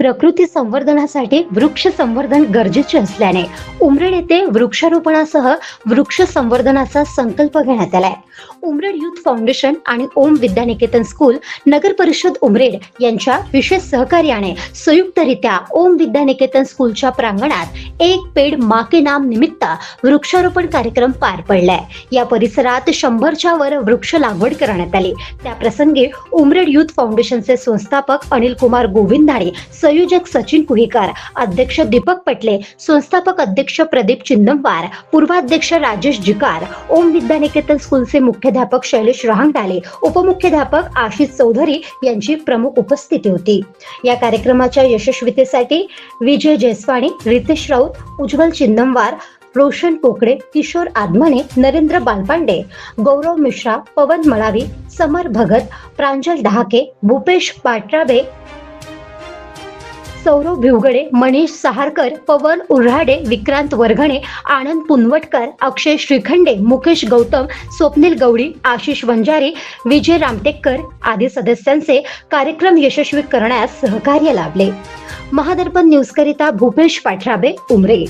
प्रकृती संवर्धनासाठी वृक्ष संवर्धन गरजेचे असल्याने उमरेड येथे वृक्षारोपणासह वृक्ष संवर्धनाचा संकल्प घेण्यात आलाय. उमरेड युथ फाउंडेशन आणि ओम विद्यानिकेतन स्कूल नगर परिषद उमरेड यांच्या विशेष सहकार्याने संयुक्तरित्या ओम विद्यानिकेतन स्कूलच्या प्रांगणात एक पेड माके नाम निमित्त वृक्षारोपण कार्यक्रम पार पडलाय. या परिसरात शंभरच्या वर वृक्ष लागवड करण्यात आली. त्याप्रसंगी उमरेड युथ फाउंडेशनचे संस्थापक अनिल कुमार गोविंदाणे संयोजक सचिन कुहीकार अध्यक्ष दीपक पटले संस्थापक अध्यक्ष प्रदीप चिंदमवार पूर्वाध्यक्ष राजेश जिकार ओम विद्यानिकेतन स्कूलचे मुख्याध्यापक शैलेश रहांगडाले उपमुख्याध्यापक आशिष चौधरी यांची प्रमुख उपस्थिती होती. या कार्यक्रमाच्या यशस्वीतेसाठी विजय जयस्वाणी रितेश राऊत उज्ज्वल चिंदमवार रोशन पोकळे किशोर आदमाने नरेंद्र बालपांडे गौरव मिश्रा पवन मळावी समर भगत प्रांजल डहाके भूपेश पाटराबे सौरव भिवगडे मनीष सहारकर पवन उऱ्हाडे विक्रांत वरघणे आनंद पुनवटकर अक्षय श्रीखंडे मुकेश गौतम स्वप्नील गवळी आशिष वंजारी विजय रामटेककर आदी सदस्यांचे कार्यक्रम यशस्वी करण्यास सहकार्य लाभले. महादर्पण न्यूजकरिता भूपेश पाठराबे उमरे.